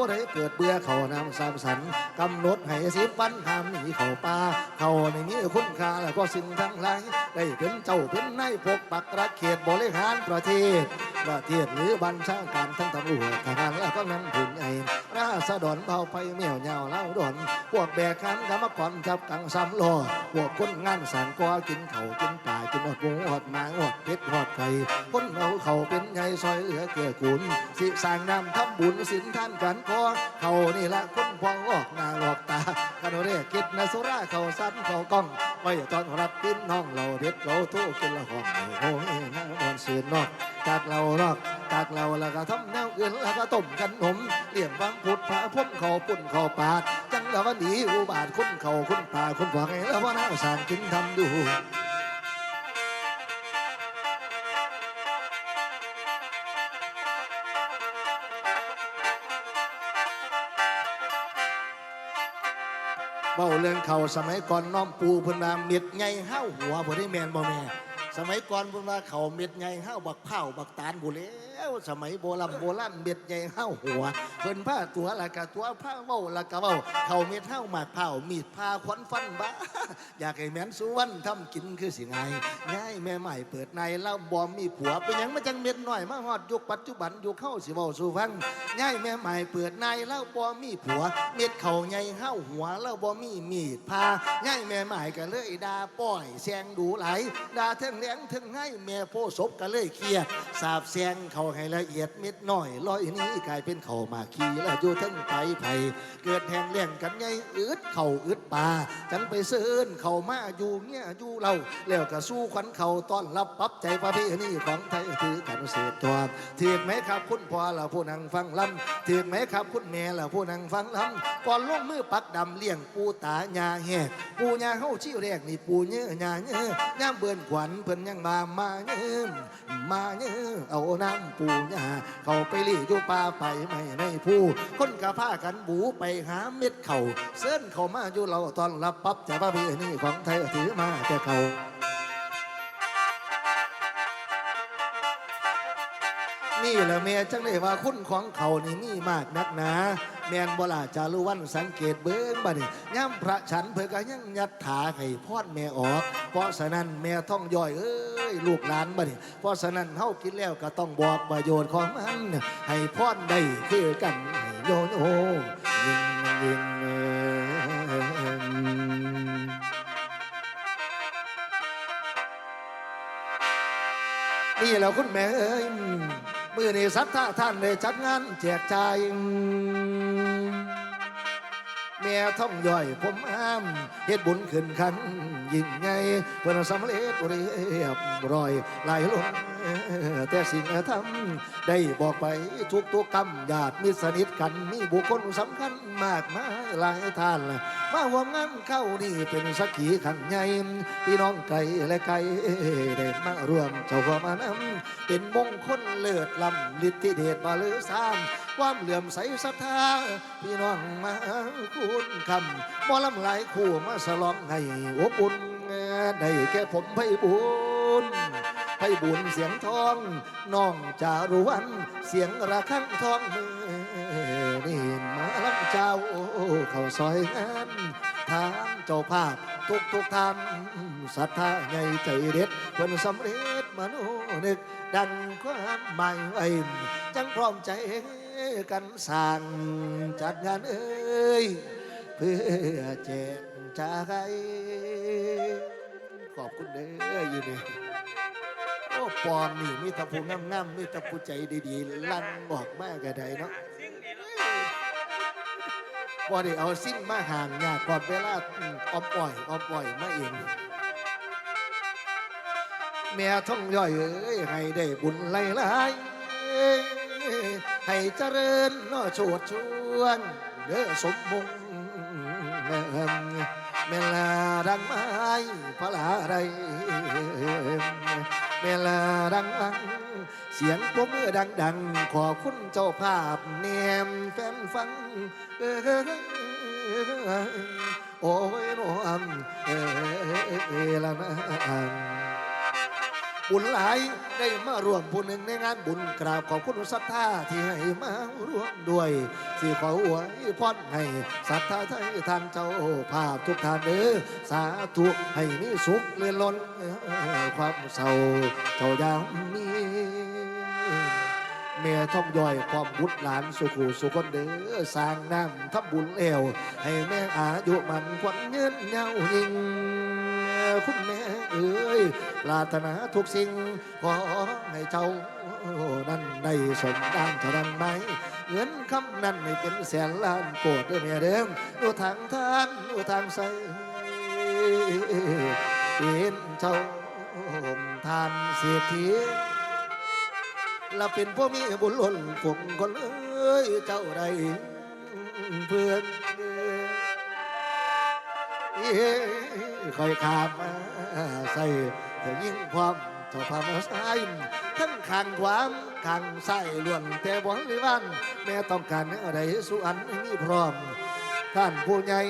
ผู้ใดเกิดเบื่อเขานำสามสันกำหนดให้สิบวันห้ามหนีเขาป่าเขาในนี้คุณค่าแล้วก็สิ่งทั้งหลายได้เป็นเจ้าเป็นนายปกปักรักเขตบริหารประเทศประเทศหรือบัญชาการทั้งตำรวจทหารและก็นั้นถึงไอ้ราษฎรเบาไปเมี่ยวเหยาวเล่าดอนพวกแบกขันกรรมกรจับกังซ้ำล้อพวกคนงานสังกอกินเขากินป่ากินหอดหมูหอดหมาหอดเป็ดหอดไก่คนเอาเขาเป็นไงซอยเหลือเกลือกุลสิสร้างนำทำบุญสินท่านกันกอเขานี่ละคนพองออกหน้าออกตากันเรียกกิจนะสุราเขาสั้นเขากล้องไว้ตอนรับกินน้องเราเด็ดเราทูกินละห้องโอ้ยน้ำมันสืนนอก จากเรานอกจากเราแล้วก็ทำแนวอื่นแล้วก็ต้มกันหนมเลี่ยมฟังพุดพระพ่นเขาปุ่นเขาปาดจังแล้ววันนี้อุบาทคุณเขาคุณป่าคุณผักให้แล้วว่าน้าสารกินทำดูเบาเรื่องเขาสมัยก่อนน้อมปูพิ่นว่าเม็ดไงห้าวหัวบ่ได้แมนบ่แม่ สมัยก่อนเพิ่นว่าเขาเม็ดไงห้าบักเผาบักตาลบุแล้วสมัยโบราณโบราณเม็ดไงห้าหัวเพิ่นผ้าตัวละกะตัวผ้าเว้าละกะเว้าเขาเม็ดห้าหมากเผามีดผ้าขวัญฟันบ้าอยากให้แม่นสุวรรณทำกินคือสิไงง่ายแม่ใหม่เปิดในเล่าบ่มีผัวเป็นยังมาจังเม็ดหน้อยมาฮอดยุคปัจจุบันอยู่เข้าสิเว้าสู่ฟังง่ายแม่ใหม่เปิดในเล่าบ่มีผัว เม็ดเขาใหญ่ห้าหัวแล้วบ่มีมีดพาง่ายแม่ใหม่ก็เลยด่าป้อยแซงดูไหลายด่าเทิงแหลงเทิงให้แม่โพศพก็เลยเครียดสาบแซงเขาให้ละเอียดเม็ดน้อยลอยนี้กลายเป็นเขามาขี้แล้วอยู่ทั้งไปไผเกิดแห่งเลี้ยงกันไงอึดเข่าอึดป่าจังไปเซินเขามาอยู่เงี้ยอยู่เราแล้วก็สู้ขวัญเขาต้อนรับปรับใจประเพณีของไทยถือกันเสียตัวถือไหมครับคุณพ่อละผู้นั่งฟังลำถือไหมครับคุณแม่ละผู้นั่งฟังลำก่อนลงมือปักดำเลี้ยงปูตายาแห่ปูยาเฮาชื่อแรกนี่ปูเนื้อยาเนื้อย่ำเบิ่นขวัญเพิ่นยังมามาเงื้อมาเงื้อเอาน้ำปูยาเขาไปลี่อยู่ป่าไปไม่ในผู้คนกะพากันบูไปหาเม็ดเข่าเส้นเขามาอยู่เราตอนรับปั๊บจากประเพณีของไทยถือมาแต่เขา นี่แหละแม่จังได้ว่าคุณของเขานี่มีมากนักหนาแมนบลาจารุวันสังเกตเบิ้งบ่นี่ย่ำพระฉันเพื่อก็ยังยัดถาให้พอดแม่ออก เพราะฉะนั้นแม่ท่องย่อยเอ้ยลูกหลานบ่นี่เพราะฉะนั้นเฮากินแล้วก็ต้องบอกประโยชน์ของมันให้พอดได้คือกันให้โยโยยิงยิงนี่แหละคุณแม่เอ้ย มื่อนี้สัทธาท่านได้จัดงานแจกจ่ายแม่ท่องย่อยผมห้ามเฮ็ดบุญขึ้นขันยิ่งใหญ่เพื่อนสำเร็จเรียบร้อยไหลลงแต่สิ่งทำได้บอกไปทุกทุกๆกรรมญาติมิสนิทกัน มีบุคคลสำคัญมากมายหลายท่านมาหวมงานเข้านี่เป็นสักขีขันใหญ่พี่น้องไก่และไก่ได้มาร่วมเจ้าความานำเป็นมงคลเลิศลำฤทธิเดชบาลือสามความเหลื่อมใสศรัทธาพี่น้องมาคุณคำมอลำหลายคู่มาสลองให้อบอุ่นได้แก่ผมไพบุญ ไพบุญเสียงทองน้องจารุวัน เสียงระฆังทองมือนี่มาลำเจ้าเขาซอยงานทางเจ้าภาพทุกทุกท่านศรัทธาใหญ่ใจเด็ดเพิ่นสำเร็จมโนนึก ดังความหมายไว้จังพร้อมใจกันสร้างจัดงานเอ้ย เพื่อแจกจ่ายขอบคุณเด้ออยู่นี่ อ้ปอนนี่มีแตะผู้งามๆมีแตะผู้ใจดีๆ ลั่นบอกมากกระไดเนาะพอได้เอาสิ้นมาห่างยากกว่าเวลาอืมอมปล่อยออมปล่อยมาเองแม่ท่องย่อยเอ้ยให้ได้บุญไหลไหลายให้เจริญนาะโชดชวนเด้อสมมงเมลาดังไม้พระลาไร เมลาดังอังเสียงปมือดังดังขอคุณเจ้าภาพเนียมแฟนฟังเออ บุญหลายได้มาร่วมบุญหนึ่งในงานบุญกราบขอบคุณศรัทธาที่ให้มาร่วมด้วยสิขออวยพรให้ศรัทธาไทยทานเจ้าภาพทุกท่านเด้อสาธุให้มีสุขเลื่อนล้นความเศร้าเจ้ายังมีเมียท่อมย่อยความบุตรหลานสุขูสุคนเด้อสร้างน้ำทับบุญเอวให้แม่อายุมันควันเงินเงายิง คุณแม่เอ้ยปรารถนาทุกสิ่งขอให้เจ้านั้นได้สมดังเท่านั้นไหมเงินคำนั้นไม่เป็นแสนล้านโปรดเด้อแม่เดิมดูทางท่านดูทางใสเป็นเจ้าทานเสียทีเราเป็นพวกมีบุญล้นฝงคนเอ้ยเจ้าใดเพื่อน คอยขามใส่เธอยิ่งความเจ้าพามาใส่ทั้งขางขวามขางใส่ล้วนแต่บ่หรือวันแม่ต้องการอะไรสุอันนี้พร้อม ท่านผู้ใหญ่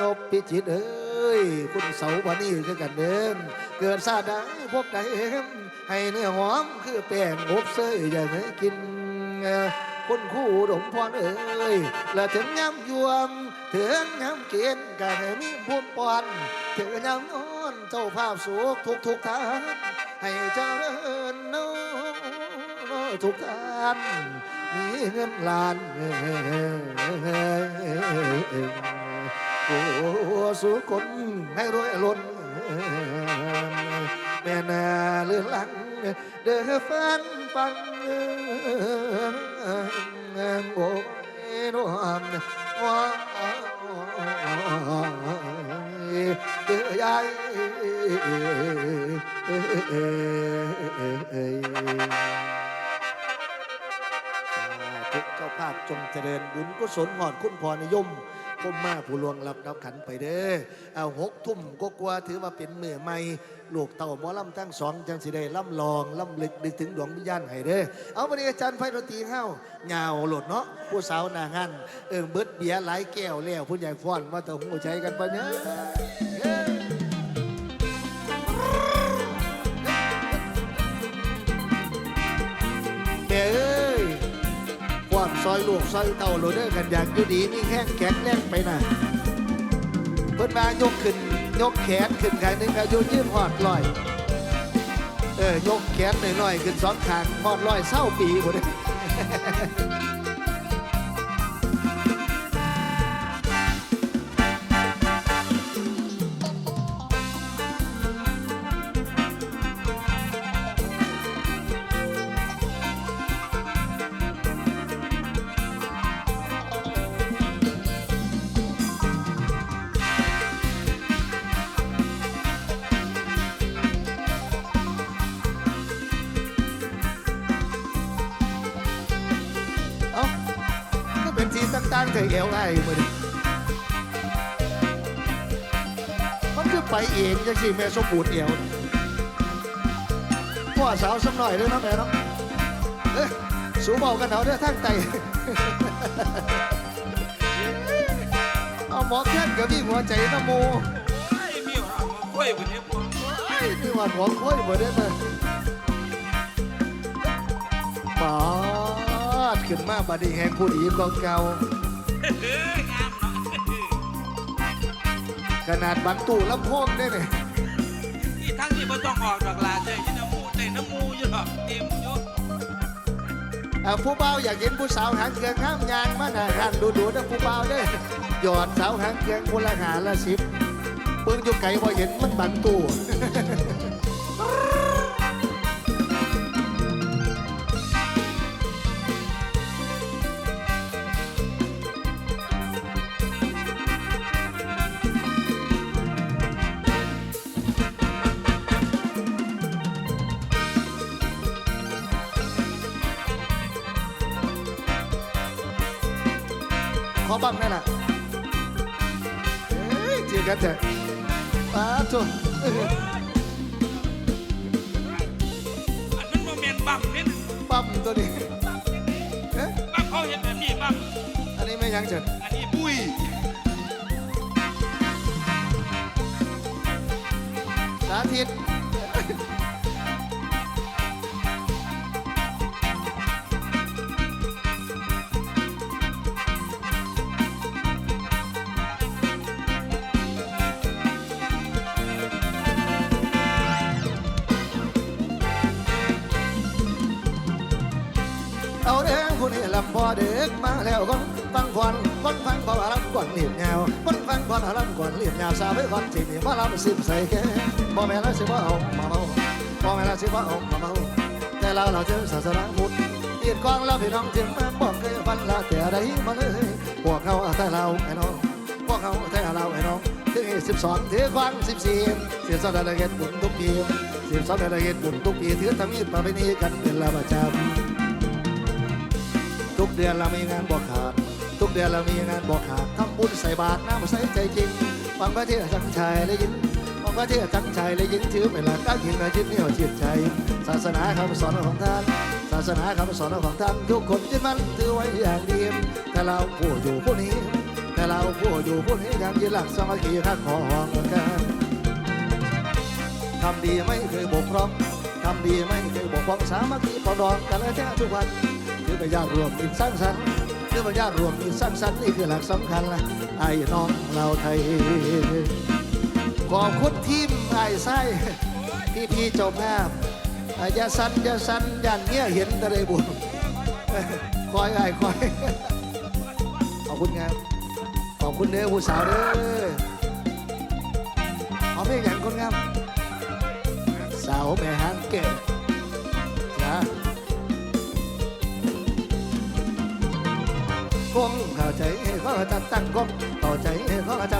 นบพิจิตเอ้ยคุณเสาบานี่คือกันเดิมเกิดซาได้พบได้เอ็มให้เนื้อหอมคือแป้งอบเสยอย่าให้กิน คุณคู่ดมพรเอ้ยและถึงย้ำยวมถึงย้ำเกียนก็ให้มีบุญปอนถึงย้ำนอนเจ้าภาพสุขทุกทุกทานให้เจริญโนทุกท่านมีเงินล้านโอ้สุคนให้รวยล้น แม่นาเลือหลัง เด้อฟันฟังโอ้ยน้อมว่าเด้อยายทุกเจ้าภาพจงเจริญบุญกุศลหอดคุณพรนิยม คมมาผู้ลวงรับรับขันไปเด้อเอาหกทุ่มก็กลัวถือว่าเป็นเมื่อใหม่ลูกเต่าหมอลำทั้งสองจังสิได้ล่ำลองล่ำลึกดึกถึงดวงวิญญาณให้เด้อเอาวันนี้อาจารย์ไฟดนตรีเฮ้าเงาโหลดเนาะผู้สาวหนางันเอิงเบิดเบียร์หลายแก้วแล้วผู้ใหญ่ฟ้อนมาเต่าหัวใจกันปะเนี่ย ซอยลูกซอยเต่าโหลดเด้อกันอยากอยู่ดีนี่แข้งแข็งแรงไปน่ะเพิ่นมายกขึ้นยกแขนขึ้นข้างหนึงอายุยืนหอดลอย เออยกแขนหน่อยๆขึ้นสองข้างหอดลอยเศร้าปีหมดเลยางๆเถอเอวไอ้มือมันคือไปเองจังสิแม่สมบูรณ์เอวพ่อสาวสักหน่อยเด้อเนาะแม่เนาะเอ้ยสูบเบากันเอาเด้อทั้งไตเอาหมอแค้นกับพี่หัวใจนะโมไอ้มีหางกล้วยวันนี้พวกเอ้ยนี่ว่าหัวโค้ยบ่ได้มาปาดขึ้นมาบัดนี้แห่งผู้ดีกองเก่า ขนาดบรรตู้ลำโพงได้เนี่ยที่ทั้งที่บ่ต้องออกดอกลาเจอยี่น้ำมูเตน้ำมูอยู่หรอกเต็มอยู่อ่าผู้เบาวอยากเห็นผู้สาวหางเครื่องห้ามยางมาหน้าหันดูดูนะผู้เบาวเด้อหยอดสาวหางเครื่องคนละหาละสิบปึ้งอยู่ไกลพอเห็นมันบังตู้ ขอบังนั่นแหละเฮ้ยเจอกันเถอะป้าทุอันนั้นโมเมนต์บัมนี่ปั๊มตัวนี้เอ๊ะบัมเขาเห็นแบบนี้บัมอันนี้ไม่ยังเฉิดอันนี้บุ้ยสาธิต เด็กมาแล้วคนฟังก่อนคนฟังพอลำก่อนเลียบยาวคนฟังก่อนลำก่อนเลียบยาสาวไว้ก่อนที่นี่มาลำสิบใส่แก่พ่อแม่เราสิว่าเอามาเมาพ่อแม่เราสิว่าเอามาเมาแต่เราเราเจอศาสนาพุทธเกียรติกองเราพี่น้องจึงมาบอกเคยฟันละแต่ใดมาเลยพวกเขาแต่เราไอ้น้องพวกเขาแต่เราไอ้น้องถึงสิบสองถือควันสิบสี่เสียสละเกียรติบุญทุกปีเสียสละเกียรติบุญทุกปีถือทั้งมีดมาไปนี้กันเป็นละประจำ ทุกเดือนเรามีงานบอกขาด ทุกเดือนเรามีงานบอกขาดทำบุญใส่บาตรน้ำใส่ใจจริงฟังพระเทศจังชัยเลยยินฟังพระเทศจังชัยเลยยินถือเป็นหลักการยินในจิตเหนี่ยวจิตใจ ศาสนาคำสอนของท่าน ศาสนาคำสอนของท่านทุกคนยึดมั่นถือไว้อย่างดีแต่เราผู้อยู่ผู้นี้ แต่เราผู้อยู่ผู้นี้ยังยึดหลักสมัคคีรักขอหองกันทำดีไม่เคยบกพร่องทำดีไม่เคยบกพร่องสามัคคีปรองดองกันและแท้ทุกวัน อประญาติรวมมิตรสร้างสรรค์คือประญาติรวมมิตรสร้างสรรค์นี่คือหลักสำคัญละไอ้น้องเราไทยขอบคุณทีมไอ้ไส้พี่พี่ๆเจ้าภาพอ่าอย่าสันยาสันอย่าเนี้ยเห็นแต่ได้บุญคอยไอ้คอยขอบคุณครับขอบคุณเด้อผู้สาวเด้อเอาเพลงอย่างคนงามสาวแม่หางเก๋นะ คงเข้าใจเขาตั้งตั้งคงเข้าใจ